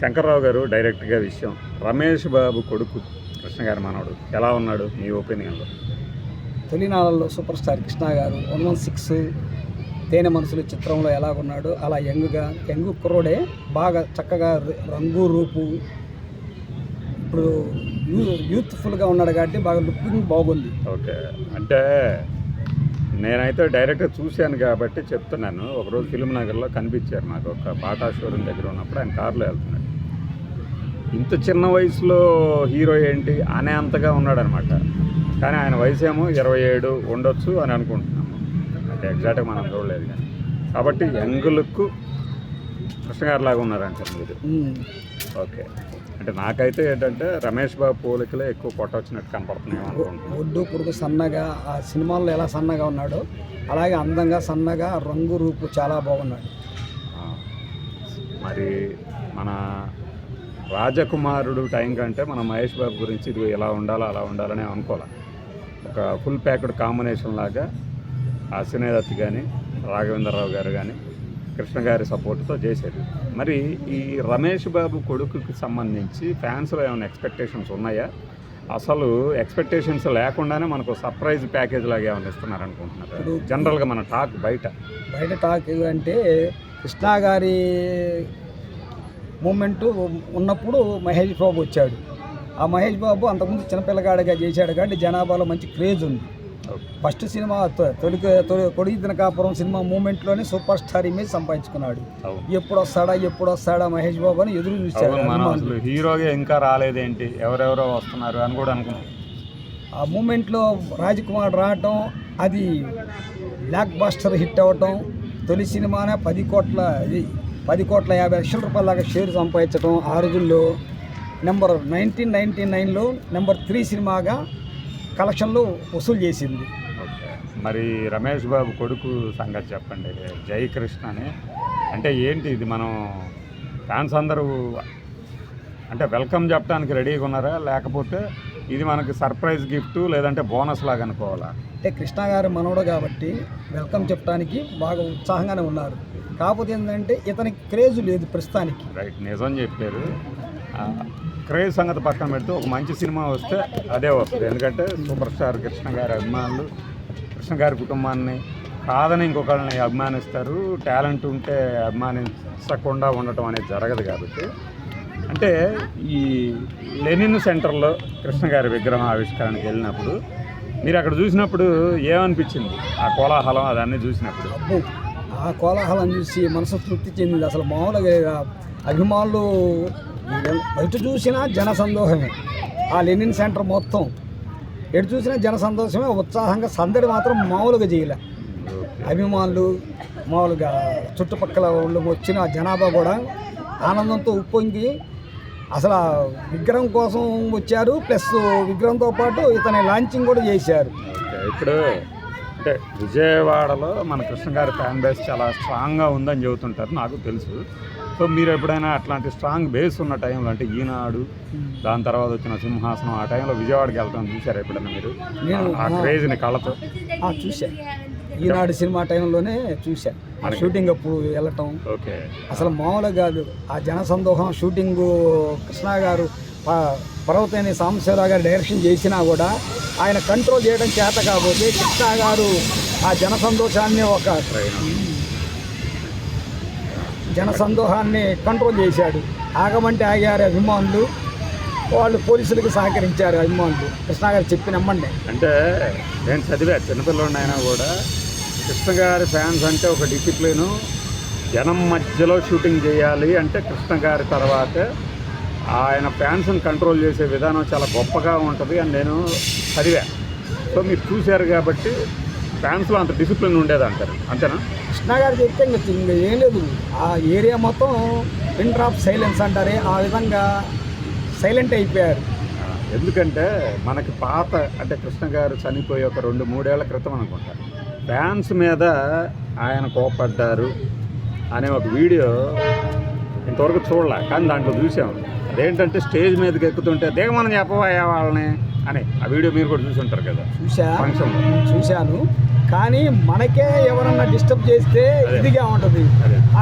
శంకర్రావు గారు డైరెక్ట్గా విషయం. రమేష్ బాబు కొడుకు కృష్ణ గారి మనవడు ఎలా ఉన్నాడు? మీ ఒపీనియన్లో తొలినాళ్ళలో super star Krishna garu one one six తేనె మనసులు చిత్రంలో ఎలాగున్నాడు? అలా యంగ్గా యంగ్ కుర్రోడే బాగా చక్కగా రంగు రూపు. ఇప్పుడు యూత్ఫుల్గా ఉన్నాడు కాబట్టి బాగా లుకింగ్ బాగుంది. ఓకే. అంటే నేనైతే డైరెక్ట్గా చూశాను కాబట్టి చెప్తున్నాను. ఒకరోజు ఫిల్మ్ నగర్లో కనిపించారు నాకు ఒక బాటా షోరూమ్ దగ్గర ఉన్నప్పుడు ఆయన కారులో వెళ్తున్నాడు. ఇంత చిన్న వయసులో హీరో ఏంటి? అనే అంతగా ఉన్నాడనమాట. కానీ ఆయన వయసు ఏమో ఇరవై ఏడు ఉండొచ్చు అని అనుకుంటున్నాము. అంటే ఎగ్జాక్ట్గా మనం చూడలేదు కానీ. కాబట్టి యంగ్ లుక్ కృష్ణగారు లాగా ఉన్నారంటారు మీరు. ఓకే. అంటే నాకైతే ఏంటంటే రమేష్ బాబు పోలికలే ఎక్కువ కొట్టొచ్చినట్టు కనపడుతున్నాయి అనుకుంటున్నాను. ఒడ్డు పురుగు సన్నగా ఆ సినిమాల్లో ఎలా సన్నగా ఉన్నాడో అలాగే అందంగా సన్నగా రంగు రూపు చాలా బాగున్నాడు. మరి మన రాజకుమారుడు టైం కంటే మన మహేష్ బాబు గురించి ఇది ఇలా ఉండాలా అలా ఉండాలని అనుకోవాలి. ఒక ఫుల్ ప్యాక్డ్ కాంబినేషన్ లాగా ఆ సినేదత్ కానీ రాఘవేంద్రరావు గారు కానీ కృష్ణ గారి సపోర్ట్తో చేసేది. మరి ఈ రమేష్ బాబు కొడుకుకి సంబంధించి ఫ్యాన్స్లో ఏమైనా ఎక్స్పెక్టేషన్స్ ఉన్నాయా? అసలు ఎక్స్పెక్టేషన్స్ లేకుండానే మనకు సర్ప్రైజ్ ప్యాకేజ్ లాగా ఏమైనా ఇస్తున్నారు అనుకుంటున్నారు జనరల్గా మన టాక్ బయట. బయట టాక్ అంటే కృష్ణ గారి మూమెంట్ ఉన్నప్పుడు మహేష్ బాబు వచ్చాడు. ఆ మహేష్ బాబు అంతకుముందు చిన్నపిల్లగాడిగా చేశాడు కాబట్టి జనాభాలో మంచి క్రేజ్ ఉంది. ఫస్ట్ సినిమా తొలి తొలి కొడిగిన కాపురం సినిమా మూమెంట్లోనే సూపర్ స్టార్ ఇమేజ్ సంపాదించుకున్నాడు. ఎప్పుడు వస్తాడా ఎప్పుడు వస్తాడా మహేష్ బాబు అని ఎదురు. అసలు హీరోగా ఇంకా రాలేదేంటి? ఎవరెవరో వస్తున్నారు అని కూడా అనుకున్నాం. ఆ మూమెంట్లో రాజకుమార్ రావటం అది బ్లాక్ బాస్టర్ హిట్ అవ్వటం తొలి సినిమానే పది కోట్ల పది కోట్ల యాభై లక్షల రూపాయల దాకా షేర్ సంపాదించడం ఆ రోజుల్లో. నెంబర్ నైన్టీన్ నైన్టీ నైన్లో నెంబర్ త్రీ సినిమాగా కలెక్షన్లు వసూలు చేసింది. మరి రమేష్ బాబు కొడుకు సంగతి చెప్పండి. జై కృష్ణ అని. అంటే ఏంటి ఇది? మనం ఫ్యాన్స్ అందరూ అంటే వెల్కమ్ చెప్పడానికి రెడీగా ఉన్నారా? లేకపోతే ఇది మనకి సర్ప్రైజ్ గిఫ్ట్ లేదంటే బోనస్ లాగా అనుకోవాలా? అంటే కృష్ణ గారి మనవడు కాబట్టి వెల్కమ్ చెప్పడానికి బాగా ఉత్సాహంగానే ఉన్నారు. కాకపోతే ఏంటంటే ఇతనికి క్రేజ్ లేదు ప్రస్తుతానికి. రైట్. నిజం చెప్పారు. క్రేజ్ సంగతి పక్కన పెడితే ఒక మంచి సినిమా వస్తే అదే వస్తుంది. ఎందుకంటే సూపర్ స్టార్ కృష్ణ గారి అభిమానులు కృష్ణ గారి కుటుంబాన్ని కాదని ఇంకొకరిని అభిమానిస్తారు. టాలెంట్ ఉంటే అభిమానించకుండా ఉండటం అనేది జరగదు కాబట్టి. అంటే ఈ లెనిన్ సెంటర్లో కృష్ణ గారి విగ్రహం ఆవిష్కరణకి వెళ్ళినప్పుడు మీరు అక్కడ చూసినప్పుడు ఏమనిపించింది? ఆ కోలాహలం అదన్నీ చూసినప్పుడు. అబ్బో ఆ కోలాహలం చూసి మనసు తృప్తి చెందింది. అసలు మామూలుగా అభిమానులు బయట చూసినా జన సందోహమే. ఆ లెనిన్ సెంటర్ మొత్తం. ఎటు చూసినా జన సంతోషమే ఉత్సాహంగా సందడి మాత్రం మామూలుగా చేయలే. అభిమానులు మామూలుగా చుట్టుపక్కల వాళ్ళు వచ్చిన జనాభా కూడా ఆనందంతో ఉప్పొంగి అసలు విగ్రహం కోసం వచ్చారు ప్లస్ విగ్రహంతో పాటు ఇతని లాంచింగ్ కూడా చేశారు. ఇప్పుడు అంటే విజయవాడలో మన కృష్ణ గారి ఫ్యాన్ బేస్ చాలా స్ట్రాంగ్గా ఉందని చెబుతుంటారు నాకు తెలుసు. సో మీరు ఎప్పుడైనా అట్లాంటి స్ట్రాంగ్ బేస్ ఉన్న టైంలో అంటే ఈనాడు దాని తర్వాత వచ్చిన సింహాసనం ఆ టైంలో విజయవాడకి వెళ్తాం చూసారు ఎప్పుడైనా మీరు? ఆ క్రేజ్ని కళ్ళతో. ఆ, చూశా. ఈనాడు సినిమా టైంలోనే చూశా. ఆ షూటింగ్ అప్పుడు వెళ్ళటం. ఓకే. అసలు మామూలుగా కాదు. ఆ జన సందోహం షూటింగ్ కృష్ణ గారు పర్వతేని సాంబశివరావు గారు డైరెక్షన్ చేసినా కూడా ఆయన కంట్రోల్ చేయడం చేత కాకపోతే కృష్ణ గారు ఆ జన సంతోషాన్ని ఒక జన సందోహాన్ని కంట్రోల్ చేశాడు. ఆగమంటే ఆగారు అభిమానులు. వాళ్ళు పోలీసులకు సహకరించారు అభిమానులు. కృష్ణ గారు చెప్పి నమ్మండి. అంటే నేను చదివా చిన్నపిల్లడిని కూడా. కృష్ణ గారి ఫ్యాన్స్ అంటే ఒక డిసిప్లిన్. జనం మధ్యలో షూటింగ్ చేయాలి అంటే కృష్ణ గారి తర్వాత. ఆయన ఫ్యాన్స్ని కంట్రోల్ చేసే విధానం చాలా గొప్పగా ఉంటుంది అని నేను చదివా. సో మీరు చూశారు కాబట్టి ఫ్యాన్స్లో అంత డిసిప్లిన్ ఉండేది అంటారు? అంతేనా? కృష్ణ గారు చెప్తే ఇంకా ఇంకా ఏం లేదు. ఆ ఏరియా మొత్తం పిన్ డ్రాప్ సైలెన్స్ అంటారే. ఆ విధంగా సైలెంట్ అయిపోయారు. ఎందుకంటే మనకి పాత అంటే కృష్ణ గారు చనిపోయి ఒక రెండు మూడేళ్ళ క్రితం అనుకుంటా. ఫ్యాన్స్ మీద ఆయన కోపడ్డారు అనే ఒక వీడియో ఇంతవరకు చూడలే. కానీ దాంట్లో చూసాం. అదేంటంటే స్టేజ్ మీదకి ఎక్కుతుంటే దిగమని చెప్పబోయే వాళ్ళని? అనే ఆ వీడియో మీరు కూడా చూసి ఉంటారు కదా. చూసా చూశాను. కానీ మనకే ఎవరన్నా డిస్టర్బ్ చేస్తే ఇదిగా ఉంటుంది.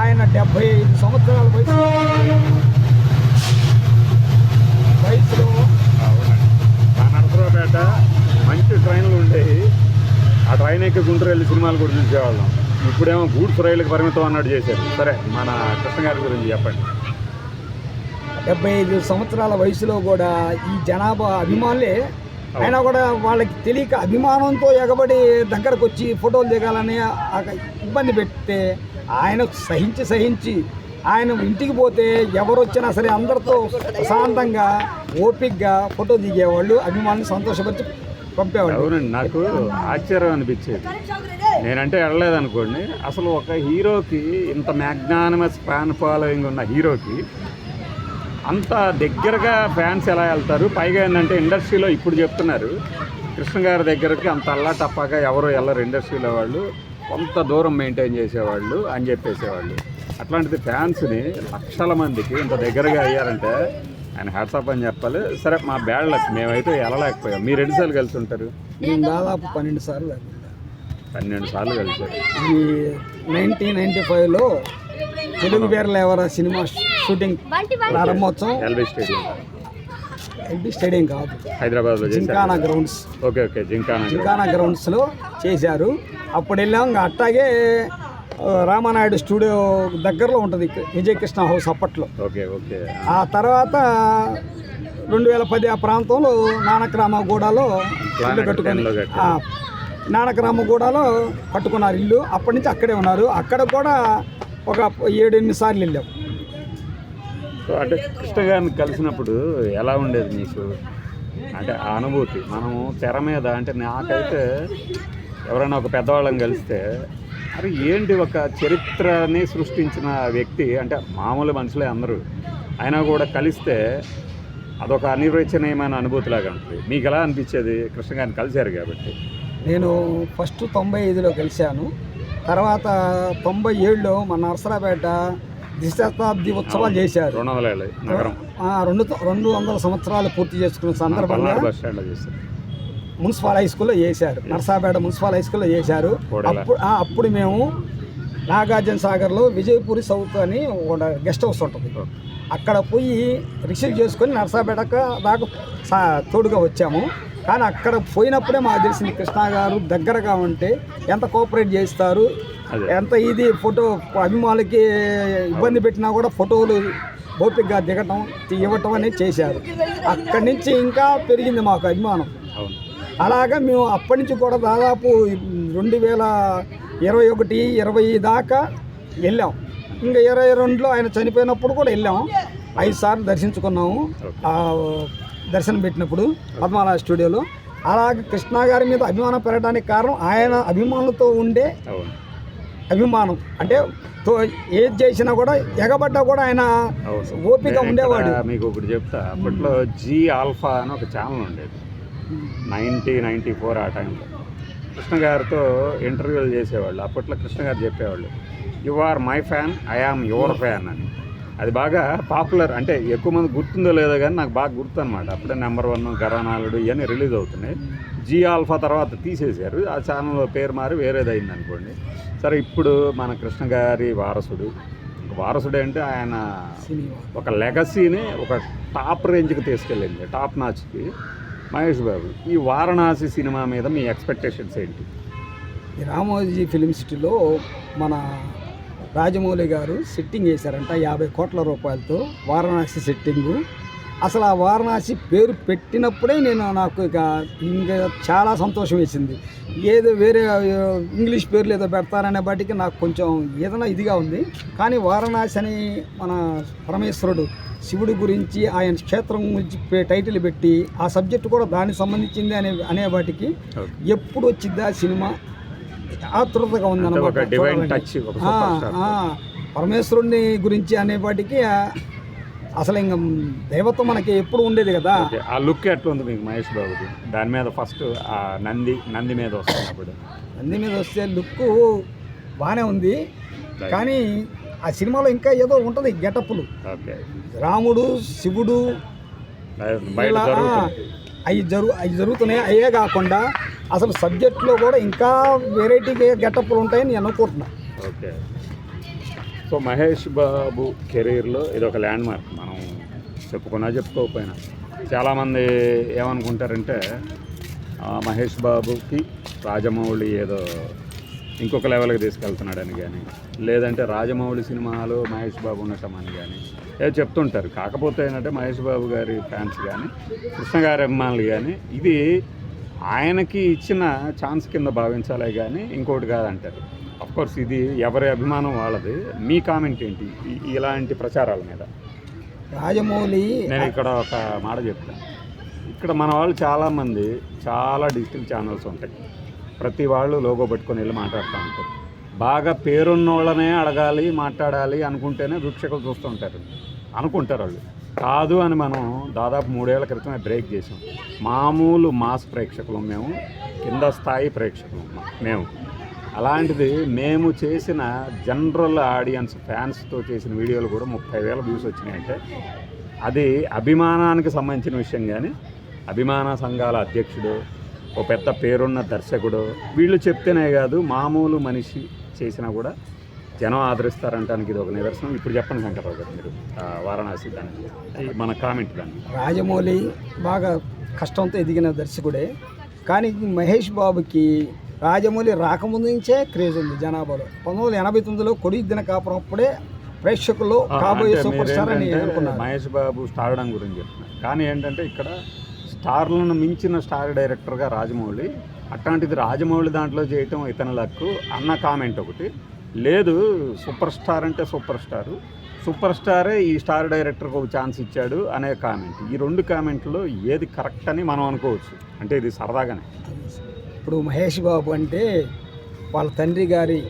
ఆయన డెబ్బై ఐదు సంవత్సరాల వయసు. వయసులో మా నరసరావుపేట మంచి ట్రైన్లు ఉండేవి. ఆ ట్రైన్ ఎక్కి గుంటూరు వెళ్ళి సినిమాలు కూడా చూసేవాళ్ళం. ఇప్పుడేమో గూడ్స్ రైలుకి పరిమితం అన్నట్టు చేశారు. సరే మన కృష్ణ గారి గురించి చెప్పండి. డెబ్బై ఐదు సంవత్సరాల వయసులో కూడా ఈ జనాభా అభిమానులే అయినా కూడా వాళ్ళకి తెలియక అభిమానంతో ఎగబడి దగ్గరకు వచ్చి ఫోటోలు దిగాలని ఇబ్బంది పెడితే ఆయన సహించి సహించి ఆయన ఇంటికి పోతే ఎవరు వచ్చినా సరే అందరితో ప్రశాంతంగా ఓపిక్గా ఫోటో దిగేవాళ్ళు అభిమానులు సంతోషపరిచి పంపేవాళ్ళు. అవునండి నాకు ఆశ్చర్యం అనిపించేది. నేనంటే వెళ్ళలేదు అనుకోండి అసలు ఒక హీరోకి ఇంత మ్యాగ్నానిమస్ ఫ్యాన్ ఫాలోయింగ్ ఉన్న హీరోకి అంత దగ్గరగా ఫ్యాన్స్ ఎలా వెళ్తారు? పైగా ఏంటంటే ఇండస్ట్రీలో ఇప్పుడు చెప్తున్నారు కృష్ణ గారి దగ్గరికి అంత అల్లా టప్పాగా ఎవరు వెళ్ళరు ఇండస్ట్రీలో వాళ్ళు. కొంత దూరం మెయింటైన్ చేసేవాళ్ళు అని చెప్పేసేవాళ్ళు. అట్లాంటిది ఫ్యాన్స్ని లక్షల మందికి ఇంత దగ్గరగా అయ్యారంటే ఆయన హ్యాట్సాప్ అని చెప్పాలి. సరే మా బ్యాడ్ లక్ మేమైతే వెళ్ళలేకపోయాం. మీరు ఎన్నిసార్లు కలిసి ఉంటారు? నేను దాదాపు పన్నెండు సార్లు. పన్నెండు సార్లు కలిసారు. ఈ నైన్టీన్ నైన్టీ ఫైవ్లో తెలుగు పేర్లు ఎవరా సినిమా షూటింగ్ ప్రారంభోత్సవం. LB stadium. ఎల్బీ స్టేడియం కాదు. హైదరాబాద్లో Gymkhana grounds. Okay okay Gymkhana Gymkhana గ్రౌండ్స్లో చేశారు. అప్పుడు వెళ్ళాం అట్టాగే రామానాయుడు స్టూడియో దగ్గరలో ఉంటుంది విజయకృష్ణ హౌస్ అప్పట్లో. Okay okay. ఆ తర్వాత రెండు వేల పది ఆ ప్రాంతంలో నానక్రామగూడలో ఇల్లు కట్టుకొని. నానక్రామగూడలో కట్టుకున్నారు ఇల్లు. అప్పటి నుంచి అక్కడే ఉన్నారు. అక్కడ కూడా ఒక ఏడు ఎనిమిది సార్లు వెళ్ళాం. సో అంటే కృష్ణ గారిని కలిసినప్పుడు ఎలా ఉండేది మీకు? అంటే ఆ అనుభూతి మనము తెర మీద అంటే నాకైతే ఎవరైనా ఒక పెద్దవాళ్ళని కలిస్తే అరే ఏంటి ఒక చరిత్రని సృష్టించిన వ్యక్తి? అంటే మామూలు మనుషులే అందరూ. అయినా కూడా కలిస్తే అదొక అనిర్వచనీయమైన అనుభూతిలాగా ఉంటుంది. మీకు ఎలా అనిపించేది? కృష్ణ గారిని కలిశారు కాబట్టి. నేను ఫస్ట్ తొంభై ఐదులో కలిశాను. తర్వాత తొంభై ఏడులో మన నర్సరాపేట ద్విశతాబ్ది ఉత్సవాలు చేశారు. రెండు వందల రెండు రెండు వందల సంవత్సరాలు పూర్తి చేసుకున్న సందర్భంగా మున్సిపల్ హై స్కూల్లో చేశారు. నరసాపేట మున్సిపల్ హై స్కూల్లో చేశారు. అప్పుడు అప్పుడు మేము నాగార్జున సాగర్లో విజయపూరి సౌత్ అని ఒక గెస్ట్ హౌస్ ఉంటుంది. అక్కడ పోయి రిసీవ్ చేసుకొని నరసాపేట దాకా తోడుగా వచ్చాము. కానీ అక్కడ పోయినప్పుడే మాకు తెలిసింది కృష్ణ గారు దగ్గరగా ఉంటే ఎంత కోఆపరేట్ చేస్తారు. ఎంత ఇది ఫోటో అభిమానులకి ఇబ్బంది పెట్టినా కూడా ఫోటోలు ఓపికగా దిగటం ఇవ్వటం అనేది చేశారు. అక్కడి నుంచి ఇంకా పెరిగింది మాకు అభిమానం. అలాగా మేము అప్పటి నుంచి కూడా దాదాపు రెండు వేల ఇరవై ఒకటి ఇరవై దాకా వెళ్ళాం. ఇంకా ఇరవై రెండులో ఆయన చనిపోయినప్పుడు కూడా వెళ్ళాం. ఐదు సార్లు దర్శించుకున్నాము. ఆ దర్శనం పెట్టినప్పుడు పద్మాలయ స్టూడియోలో. అలాగే కృష్ణ గారి మీద అభిమానం పెరగడానికి కారణం ఆయన అభిమానులతో ఉండే అభిమానం. అంటే తో ఏది చేసినా కూడా ఎగబడ్డా కూడా ఆయన ఓపిక ఉండేవాడు. మీకు ఒకటి చెప్తా. అప్పట్లో జీ ఆల్ఫా అని ఒక ఛానల్ ఉండేది. నైంటీ నైంటీ ఫోర్ ఆ టైంలో కృష్ణ గారితో ఇంటర్వ్యూలు చేసేవాళ్ళు. అప్పట్లో కృష్ణ గారు చెప్పేవాళ్ళు you are my fan I am your fan అని. అది బాగా పాపులర్. అంటే ఎక్కువ మంది గుర్తుందో లేదో కానీ నాకు బాగా గుర్తు అనమాట అప్పుడే నెంబర్ వన్ గరానాలుడు ఇవన్నీ రిలీజ్ అవుతున్నాయి. జీ ఆల్ఫా తర్వాత తీసేశారు. ఆ ఛానల్ పేరు మారి వేరేది అయింది అనుకోండి. సరే ఇప్పుడు మన కృష్ణ గారి వారసుడు. వారసుడు అంటే ఆయన ఒక లెగసీని ఒక టాప్ రేంజ్కి తీసుకెళ్ళింది. టాప్ నాచ్కి. మహేష్ బాబు ఈ వారణాసి సినిమా మీద మీ ఎక్స్పెక్టేషన్స్ ఏంటి? రామోజీ ఫిలిం సిటీలో మన రాజమౌళి గారు సెట్టింగ్ చేశారంట యాభై కోట్ల రూపాయలతో వారణాసి సెట్టింగు అసలు ఆ వారణాసి పేరు పెట్టినప్పుడే నేను నాకు ఇక ఇంకా చాలా సంతోషం వేసింది. ఏదో వేరే ఆ, ఇంగ్లీష్ పేర్లు ఏదో పెడతారనే బట్టికి నాకు కొంచెం ఏదైనా ఇదిగా ఉంది. కానీ వారణాసి అని మన పరమేశ్వరుడు శివుడి గురించి ఆయన క్షేత్రం గురించి టైటిల్ పెట్టి ఆ సబ్జెక్ట్ కూడా దానికి సంబంధించింది అనే అనే వాటికి ఎప్పుడు వచ్చిద్దా సినిమా? ఆతృతగా ఉందన్నమాట. పరమేశ్వరుణ్ణి గురించి అనేపాటికి అసలు ఇంక దైవత్వం మనకి ఎప్పుడు ఉండేది కదా. ఆ లుక్ ఎట్లా ఉంది మీకు మహేష్ బాబుది? దాని మీద ఫస్ట్ ఆ నంది నంది మీద వస్తున్నప్పుడు. నంది మీద వస్తే లుక్ బాగానే ఉంది. కానీ ఆ సినిమాలో ఇంకా ఏదో ఉంటుంది గెటప్పులు. ఓకే రాముడు శివుడు అవి జరుగు అవి జరుగుతున్నాయి? అయ్యే కాకుండా అసలు సబ్జెక్ట్లో కూడా ఇంకా వెరైటీ గెటప్లు ఉంటాయని నేను అనుకుంటున్నాను ఓకే. సో మహేష్ బాబు కెరీర్లో ఇది ఒక ల్యాండ్ మార్క్ మనం చెప్పుకున్నా చెప్పుకోకపోయినా. చాలామంది ఏమనుకుంటారంటే మహేష్ బాబుకి రాజమౌళి ఏదో ఇంకొక లెవెల్కి తీసుకెళ్తున్నాడని కానీ లేదంటే రాజమౌళి సినిమాలో మహేష్ బాబు ఉండటం అని కానీ ఏదో చెప్తుంటారు. కాకపోతే ఏంటంటే మహేష్ బాబు గారి ఫ్యాన్స్ కానీ కృష్ణ గారి అభిమానులు కానీ ఇది ఆయనకి ఇచ్చిన ఛాన్స్ కింద భావించాలే కానీ ఇంకోటి కాదంటారు. కోర్స్ ఇది ఎవరి అభిమానం వాళ్ళది. మీ కామెంట్ ఏంటి? ఇలాంటి ప్రచారాల మీద. రాజమౌళి నేను ఇక్కడ ఒక మాట చెప్తాను. ఇక్కడ మన వాళ్ళు చాలామంది చాలా డిజిటల్ ఛానల్స్ ఉంటాయి. ప్రతి వాళ్ళు లోగో పట్టుకొని వెళ్ళి మాట్లాడుతూ ఉంటారు. బాగా పేరున్నోళ్ళనే అడగాలి మాట్లాడాలి అనుకుంటేనే వీక్షకులు చూస్తూ ఉంటారు. అనుకుంటారు వాళ్ళు. కాదు అని మనం దాదాపు మూడేళ్ళ క్రితమే బ్రేక్ చేసాం మామూలు మాస్ ప్రేక్షకులు మేము కింద స్థాయి ప్రేక్షకులు మేము. అలాంటిది మేము చేసిన జనరల్ ఆడియన్స్ ఫ్యాన్స్తో చేసిన వీడియోలు కూడా ముప్పై వేల వ్యూస్ వచ్చినాయంటే అది అభిమానానికి సంబంధించిన విషయం కానీ అభిమాన సంఘాల అధ్యక్షుడు ఓ పెద్ద పేరున్న దర్శకుడు. వీళ్ళు చెప్తేనే కాదు మామూలు మనిషి చేసినా కూడా జనం ఆదరిస్తారంటానికి ఇది ఒక నిదర్శనం. ఇప్పుడు చెప్పండి శంకర్రావు గారు మీరు. వారణాసి దానికి. ఈ మన కామెంట్ దాన్ని రాజమౌళి బాగా కష్టంతో ఎదిగిన దర్శకుడే. కానీ మహేష్ బాబుకి రాజమౌళి రాకముందు నుంచే క్రేజ్ ఉంది జనాభాలో. పంతొమ్మిది వందల ఎనభై తొమ్మిదిలో కొడుకు దిన కాపురం అప్పుడే ప్రేక్షకుల్లో ఆ, కాబోయే సూపర్ స్టార్ అని మహేష్ బాబు స్టార్డం గురించి చెప్తున్నారు. కానీ ఏంటంటే ఇక్కడ స్టార్లను మించిన స్టార్ డైరెక్టర్గా రాజమౌళి అట్లాంటిది రాజమౌళి దాంట్లో చేయటం ఇతని లక్కు అన్న కామెంట్ ఒకటి. లేదు సూపర్ స్టార్ అంటే సూపర్ స్టారు. సూపర్ స్టారే ఈ స్టార్ డైరెక్టర్కి ఒక ఛాన్స్ ఇచ్చాడు అనే కామెంట్. ఈ రెండు కామెంట్లో ఏది కరెక్ట్ అని మనం అనుకోవచ్చు. అంటే ఇది సరదాగానే. ఇప్పుడు మహేష్ బాబు అంటే వాళ్ళ తండ్రి గారి